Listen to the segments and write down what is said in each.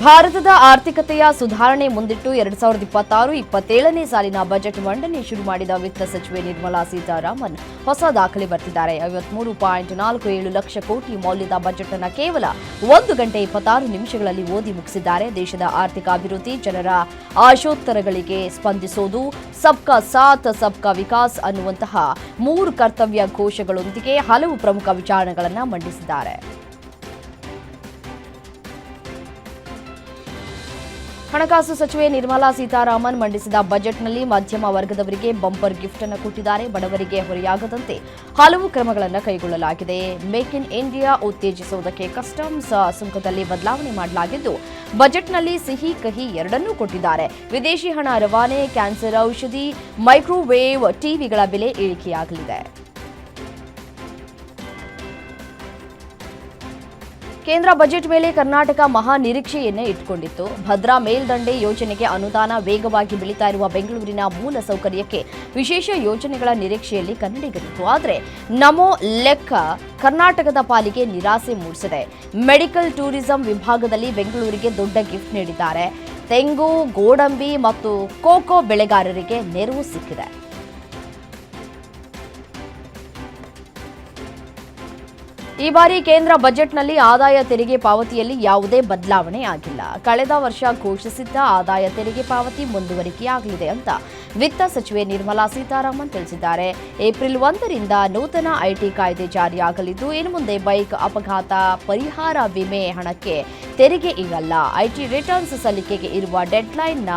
ಭಾರತದ ಆರ್ಥಿಕತೆಯ ಸುಧಾರಣೆ ಮುಂದಿಟ್ಟು ಎರಡ್ ಸಾವಿರದ ಇಪ್ಪತ್ತಾರು ಇಪ್ಪತ್ತೇಳನೇ ಸಾಲಿನ ಬಜೆಟ್ ಮಂಡನೆ ಶುರು ಮಾಡಿದ ವಿತ್ತ ಸಚಿವೆ ನಿರ್ಮಲಾ ಸೀತಾರಾಮನ್ ಹೊಸ ದಾಖಲೆ ಬರ್ತಿದ್ದಾರೆ. ಐವತ್ಮೂರು ಪಾಯಿಂಟ್ ನಾಲ್ಕು ಏಳು ಲಕ್ಷ ಕೋಟಿ ಮೌಲ್ಯದ ಬಜೆಟ್ ಅನ್ನು ಕೇವಲ ಒಂದು ಗಂಟೆ ಇಪ್ಪತ್ತಾರು ನಿಮಿಷಗಳಲ್ಲಿ ಓದಿ ಮುಗಿಸಿದ್ದಾರೆ. ದೇಶದ ಆರ್ಥಿಕ ಅಭಿವೃದ್ಧಿ ಜನರ ಆಶೋತ್ತರಗಳಿಗೆ ಸ್ಪಂದಿಸೋದು ಸಬ್ಕಾ ಸಾಥ್, ಸಬ್ಕಾ ವಿಕಾಸ್ ಅನ್ನುವಂತಹ ಮೂರು ಕರ್ತವ್ಯ ಘೋಷಗಳೊಂದಿಗೆ ಹಲವು ಪ್ರಮುಖ ವಿಚಾರಗಳನ್ನು ಮಂಡಿಸಿದ್ದಾರೆ. ಹಣಕಾಸು ಸಚಿವೆ ನಿರ್ಮಲಾ ಸೀತಾರಾಮನ್ ಮಂಡಿಸಿದ ಬಜೆಟ್ನಲ್ಲಿ ಮಧ್ಯಮ ವರ್ಗದವರಿಗೆ ಬಂಪರ್ ಗಿಫ್ಟ್ ಅನ್ನು ಕೊಟ್ಟಿದ್ದಾರೆ. ಬಡವರಿಗೆ ಹೊರೆಯಾಗದಂತೆ ಹಲವು ಕ್ರಮಗಳನ್ನು ಕೈಗೊಳ್ಳಲಾಗಿದೆ. ಮೇಕ್ ಇನ್ ಇಂಡಿಯಾ ಉತ್ತೇಜಿಸುವುದಕ್ಕೆ ಕಸ್ಟಮ್ಸ್ ಸುಂಕದಲ್ಲಿ ಬದಲಾವಣೆ ಮಾಡಲಾಗಿದ್ದು, ಬಜೆಟ್ನಲ್ಲಿ ಸಿಹಿ ಕಹಿ ಎರಡನ್ನೂ ಕೊಟ್ಟಿದ್ದಾರೆ. ವಿದೇಶಿ ಹಣ ರವಾನೆ, ಕ್ಯಾನ್ಸರ್ ಔಷಧಿ, ಮೈಕ್ರೋವೇವ್ ಟಿವಿಗಳ ಬೆಲೆ ಇಳಿಕೆಯಾಗಲಿದೆ ಕೇಂದ್ರ ಬಜೆಟ್ ಮೇಲೆ ಕರ್ನಾಟಕ ಮಹಾ ನಿರೀಕ್ಷೆಯನ್ನೇ ಇಟ್ಟುಕೊಂಡಿತ್ತು ಭದ್ರಾ ಮೇಲ್ದಂಡೆ ಯೋಜನೆಗೆ ಅನುದಾನ ವೇಗವಾಗಿ ಬೆಳೀತಾ ಇರುವ ಬೆಂಗಳೂರಿನ ಮೂಲ ಸೌಕರ್ಯಕ್ಕೆ ವಿಶೇಷ ಯೋಜನೆಗಳ ನಿರೀಕ್ಷೆಯಲ್ಲಿ ಕನ್ನಡಿಗರಿತ್ತು. ಆದರೆ ನಮೋ ಲೆಕ್ಕ ಕರ್ನಾಟಕದ ಪಾಲಿಗೆ ನಿರಾಸೆ ಮೂಡಿಸಿದೆ. ಮೆಡಿಕಲ್ ಟೂರಿಸಂ ವಿಭಾಗದಲ್ಲಿ ಬೆಂಗಳೂರಿಗೆ ದೊಡ್ಡ ಗಿಫ್ಟ್ ನೀಡಿದ್ದಾರೆ. ತೆಂಗು, ಗೋಡಂಬಿ ಮತ್ತು ಕೋಕೋ ಬೆಳೆಗಾರರಿಗೆ ನೆರವು ಸಿಕ್ಕಿದೆ. ಈ ಬಾರಿ ಕೇಂದ್ರ ಬಜೆಟ್ನಲ್ಲಿ ಆದಾಯ ತೆರಿಗೆ ಪಾವತಿಯಲ್ಲಿ ಯಾವುದೇ ಬದಲಾವಣೆ ಆಗಿಲ್ಲ. ಕಳೆದ ವರ್ಷ ಘೋಷಿಸಿದ್ದ ಆದಾಯ ತೆರಿಗೆ ಪಾವತಿ ಮುಂದುವರಿಕೆಯಾಗಲಿದೆ ಅಂತ ವಿತ್ತ ಸಚಿವೆ ನಿರ್ಮಲಾ ಸೀತಾರಾಮನ್ ತಿಳಿಸಿದ್ದಾರೆ. ಏಪ್ರಿಲ್ ಒಂದರಿಂದ ನೂತನ ಐಟಿ ಕಾಯ್ದೆ ಜಾರಿಯಾಗಲಿದ್ದು, ಇನ್ನು ಮುಂದೆ ಬೈಕ್ ಅಪಘಾತ ಪರಿಹಾರ ವಿಮೆ ಹಣಕ್ಕೆ ತೆರಿಗೆ ಇರಲ್ಲ. ಐಟಿ ರಿಟರ್ನ್ಸ್ ಸಲ್ಲಿಕೆಗೆ ಇರುವ ಡೆಡ್ಲೈನ್ನ